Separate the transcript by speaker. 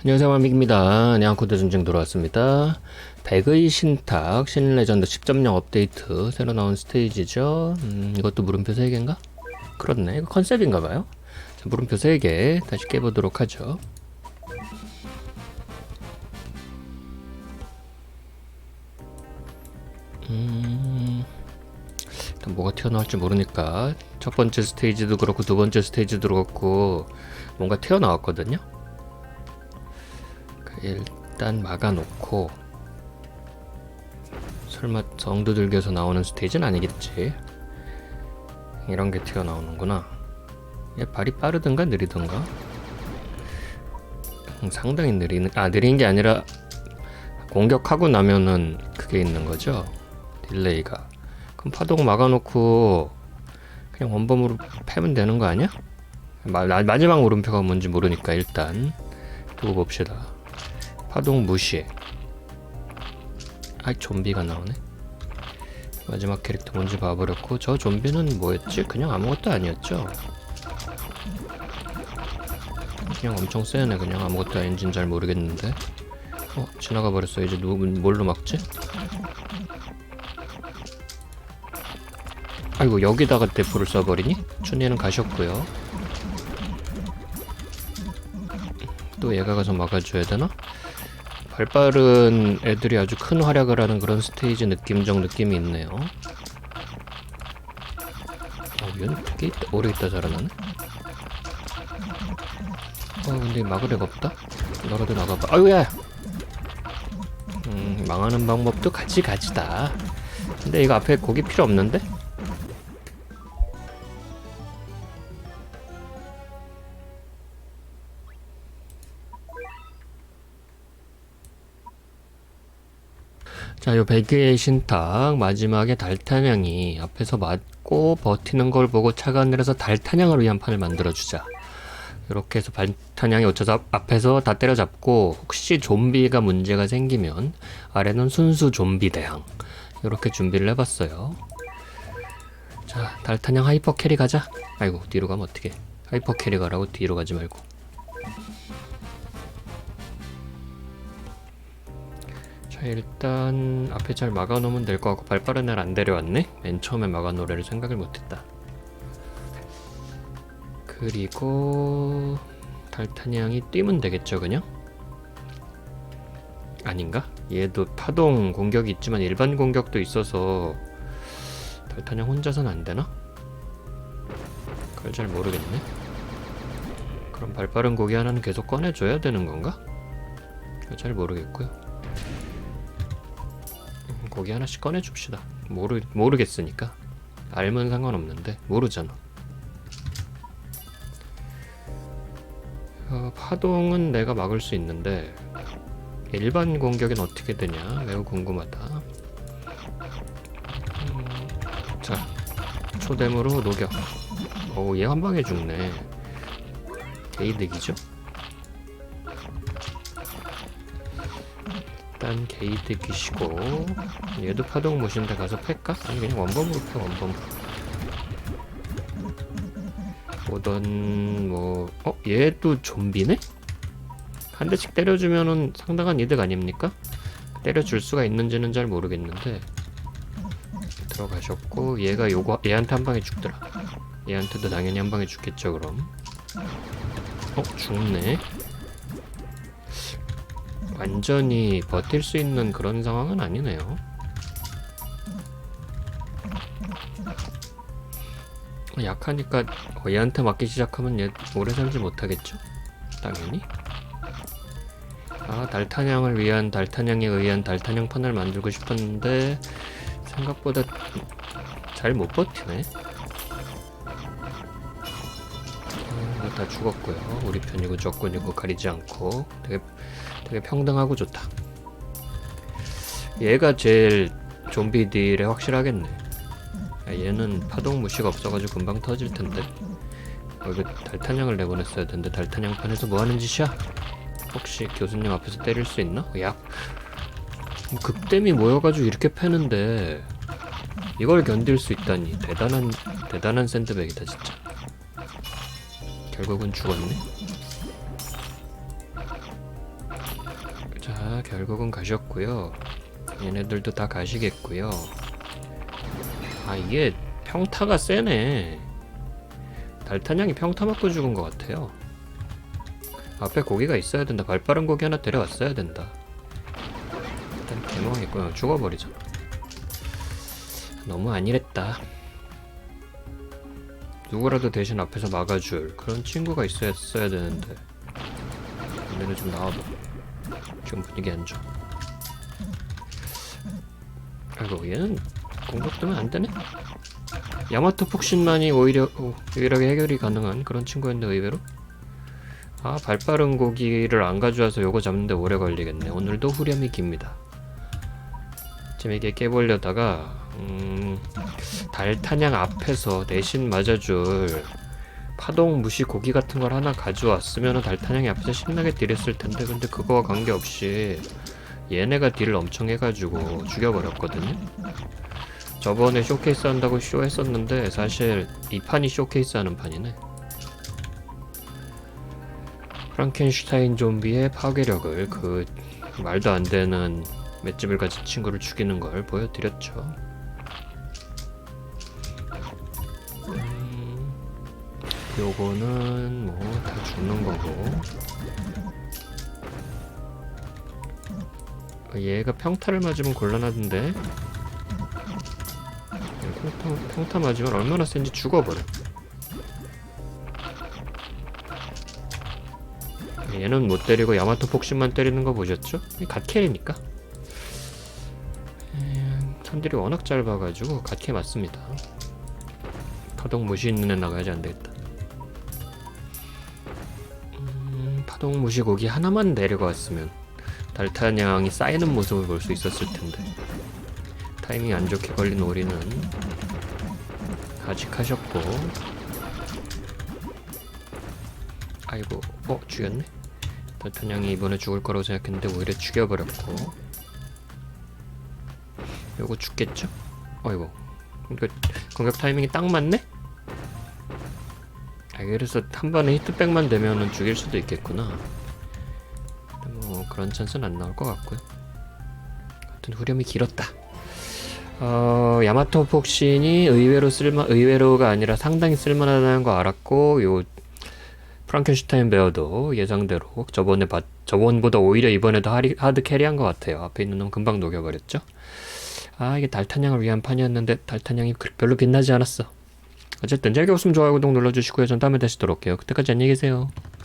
Speaker 1: 안녕하세요 마믹입니다. 냥코드 전쟁 돌아왔습니다. 백의 신탁 신 레전드 10.0 업데이트 새로 나온 스테이지죠. 음, 이것도 물음표 3개인가? 그렇네. 이거 컨셉인가봐요. 자, 물음표 3개 다시 깨보도록 하죠. 음, 뭐가 튀어나올지 모르니까 첫 번째 스테이지도 그렇고 두 번째 스테이지도 그렇고 뭔가 튀어나왔거든요. 그 일단 막아놓고 설마 정두들겨서 나오는 스테이지는 아니겠지? 이런 게 튀어나오는구나. 얘 발이 빠르든가 느리든가? 음, 상당히 느리는 아 느린 게 아니라 공격하고 나면은 그게 있는 거죠? 딜레이가. 그럼 파동 막아놓고 그냥 원범으로 패면 되는 거 아니야? 마, 나- 마지막 물음표가 뭔지 모르니까 일단 두고 봅시다 파동 무시. 아이 좀비가 나오네. 마지막 캐릭터 뭔지 봐버렸고 저 좀비는 뭐였지? 그냥 아무것도 아니었죠. 그냥 엄청 세네. 그냥 아무것도 아닌진 잘 모르겠는데. 어 지나가 버렸어. 이제 누구 뭘로 막지? 아이고 여기다가 대포를 쏴버리니? 춘희는 가셨고요. 또 얘가 가서 막아줘야 되나? 발빠른 애들이 아주 큰 활약을 하는 그런 스테이지 느낌적 느낌이 있네요. 어, 얘는 되게 있다, 오래 있다 자라나네? 어, 근데 막을 애가 없다? 너라도 나가봐. 아유야! 음, 망하는 방법도 가지가지다. 근데 이거 앞에 고기 필요 없는데? 자, 요 베개의 신탁 마지막에 달탄양이 앞에서 맞고 버티는 걸 보고 차가 내려서 달탄양을 위한 판을 만들어 주자. 이렇게 해서 달탄양이 어쩌서 앞- 앞에서 다 때려잡고 혹시 좀비가 문제가 생기면 아래는 순수 좀비 대항. 이렇게 준비를 해봤어요. 자, 달탄양 하이퍼 캐리 가자. 아이고 뒤로 가면 어떻게? 하이퍼 캐리 가라고 뒤로 가지 말고. 자 일단 앞에 잘 막아놓으면 될것 같고 발 빠른 애를 안 데려왔네 맨 처음에 막아놓으려를 생각을 못했다 그리고 달타냥이 뛰면 되겠죠 그냥? 아닌가? 얘도 파동 공격이 있지만 일반 공격도 있어서 달타냥 혼자선 안 되나? 그걸 잘 모르겠네 그럼 발빠른 고기 하나는 계속 꺼내줘야 되는 건가? 잘 모르겠고요 고기 하나씩 꺼내 줍시다. 모르 모르겠으니까 알면 상관없는데 모르잖아. 어, 파동은 내가 막을 수 있는데 일반 공격은 어떻게 되냐 매우 궁금하다. 음, 자 초댐으로 녹여. 오 얘 한 방에 죽네. 게이득이죠? 일단 게이드 기시고 얘도 파동 모신데 가서 팰까? 아니 그냥 원범으로 패 원범으로 오던 뭐 어? 얘도 좀비네? 한 대씩 때려주면은 상당한 이득 아닙니까? 때려줄 수가 있는지는 잘 모르겠는데 들어가셨고 얘가 요거 얘한테 한 방에 죽더라 얘한테도 당연히 한 방에 죽겠죠 그럼 어? 죽네 완전히 버틸 수 있는 그런 상황은 아니네요. 약하니까 어, 얘한테 맞기 시작하면 얘 오래 살지 못하겠죠? 당연히. 아 달타냥을 위한 달타냥에 의한 달타냥 판을 만들고 싶었는데 생각보다 잘 못 버티네. 다 죽었고요. 우리 편이고 적군이고 가리지 않고 되게 되게 평등하고 좋다. 얘가 제일 좀비 딜에 확실하겠네. 야, 얘는 파동 무시가 없어가지고 금방 터질 텐데. 어, 이거 달탄양을 내보냈어야 되는데 달탄양 판에서 뭐 하는 짓이야? 혹시 교수님 앞에서 때릴 수 있나? 어, 약 극댐이 모여가지고 이렇게 패는데 이걸 견딜 수 있다니 대단한 대단한 샌드백이다 진짜. 결국은 죽었네. 자, 결국은 가셨고요. 얘네들도 다 가시겠고요. 아, 이게 평타가 세네. 달탄양이 평타 맞고 죽은 것 같아요. 앞에 고기가 있어야 된다. 발 빠른 고기 하나 데려왔어야 된다. 일단 개망했고요. 죽어버리자. 너무 안일했다. 누구라도 대신 앞에서 막아줄 그런 친구가 있었어야 되는데. 얘네는 좀 나와봐. 지금 분위기 안 좋아. 아이고 얘는 공격 뜨면 안 되네. 야마토 폭신만이 오히려 어, 유일하게 해결이 가능한 그런 친구였는데 의외로. 아 발빠른 고기를 안 가져와서 요거 잡는데 오래 걸리겠네. 오늘도 후렴이 깁니다. 재미있게 깨보려다가 음, 달탄양 앞에서 대신 맞아줄 파동 무시 고기 같은 걸 하나 가져왔으면 달탄양이 앞에서 신나게 딜했을 텐데 근데 그거와 관계없이 얘네가 딜을 엄청 해가지고 죽여버렸거든요. 저번에 쇼케이스 한다고 쇼 했었는데 사실 이 판이 쇼케이스 하는 판이네. 프랑켄슈타인 좀비의 파괴력을 그 말도 안 되는 맷집을 가진 친구를 죽이는 걸 보여드렸죠. 요거는 뭐 다 죽는 거고. 어, 얘가 평타를 맞으면 곤란하던데. 평타, 평타 맞으면 얼마나 센지 죽어버려. 얘는 못 때리고 야마토 폭신만 때리는 거 보셨죠? 이 갓캐리니까. 음, 선들이 워낙 짧아가지고 갓캐 맞습니다. 파동 무시 있는 애 나가야지 안 되겠다. 파동 무시 고기 하나만 내려갔으면 달타냥이 쌓이는 모습을 볼 수 있었을 텐데. 타이밍 안 좋게 걸린 오리는 아직 하셨고. 아이고 어 죽였네? 달타냥이 이번에 죽을 거라고 생각했는데 오히려 죽여버렸고. 요거 죽겠죠? 어이구. 이거 공격 타이밍이 딱 맞네? 아 그래서 한 번에 히트백만 되면은 죽일 수도 있겠구나 뭐 그런 찬스는 안 나올 것 같고요 하여튼 후렴이 길었다 어, 야마토 폭신이 의외로 쓸마 의외로가 아니라 상당히 쓸만하다는 거 알았고 요 프랑켄슈타인 베어도 예상대로 저번에 봤 저번보다 오히려 이번에도 하리, 하드 캐리한 것 같아요. 앞에 있는 놈 금방 녹여버렸죠. 아 이게 달탄양을 위한 판이었는데 달탄양이 그- 별로 빛나지 않았어. 어쨌든 즐거웠으면 좋아요 구독 눌러주시고요. 전 다음에 다시 돌아올게요. 그때까지 안녕히 계세요.